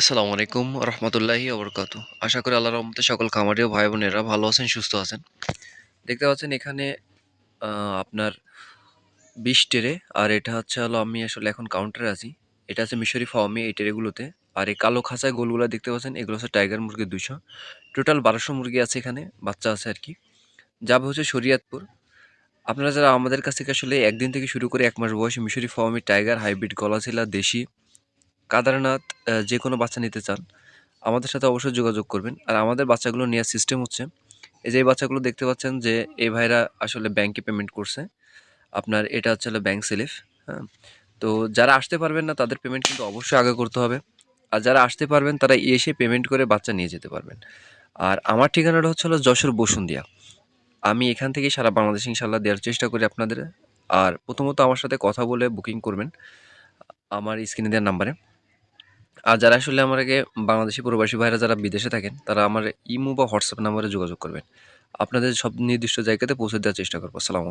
আসসালামু আলাইকুম রহমতুল্লাহি আবরকাত আশা করি আল্লাহ রহমতে সকল খামারি ও ভাই বোনেরা ভালো আছেন, সুস্থ আছেন। দেখতে পাচ্ছেন এখানে আপনার বিশ টেরে, আর এটা হচ্ছে হলো আমি আসলে এখন কাউন্টারে আছি। এটা আছে মিশরি ফার্মে এই টেরেগুলোতে। আর এই কালো খাঁচায় গোলগুলো দেখতে পাচ্ছেন, এগুলো হচ্ছে টাইগার মুরগি দুশো টোটাল বারোশো মুরগি আছে এখানে, বাচ্চা আছে আর কি। যাবে হচ্ছে শরিয়াতপুর। আপনারা যারা আমাদের কাছ থেকে আসলে একদিন থেকে শুরু করে এক মাস বয়সে মিশরি ফার্মে টাইগার হাইব্রিড গলাছিলা দেশি কাদারনাথ যে কোনো বাচ্চা নিতে চান, আমাদের সাথে অবশ্যই যোগাযোগ করবেন। আর আমাদের বাচ্চাগুলো নেওয়ার সিস্টেম হচ্ছে, এই যে এই বাচ্চাগুলো দেখতে পাচ্ছেন যে এই ভাইরা আসলে ব্যাংকে পেমেন্ট করছে। আপনার এটা হচ্ছে ব্যাংক স্লিপ হ্যাঁ? তো যারা আসতে পারবেন না, তাদের পেমেন্ট কিন্তু অবশ্যই আগে করতে হবে। আর যারা আসতে পারবেন, তারা এসে পেমেন্ট করে বাচ্চা নিয়ে যেতে পারবেন। আর আমার ঠিকানাটা হচ্ছে হলো যশোর বসুন্দিয়া আমি এখান থেকে সারা বাংলাদেশ ইনশাল্লাহ দেওয়ার চেষ্টা করি আপনাদের। আর প্রথমত আমার সাথে কথা বলে বুকিং করবেন, আমার স্ক্রিনে দেওয়ার নাম্বারে আর যারা আসলে আমার আগে বাংলাদেশি প্রবাসী ভাইরা যারা বিদেশে থাকেন, তারা আমার ইমো বা হোয়াটসঅ্যাপ নাম্বারে যোগাযোগ করবেন। আপনাদের সব নির্দিষ্ট জায়গাতে পৌঁছে দেওয়ার চেষ্টা করব। আসসালামু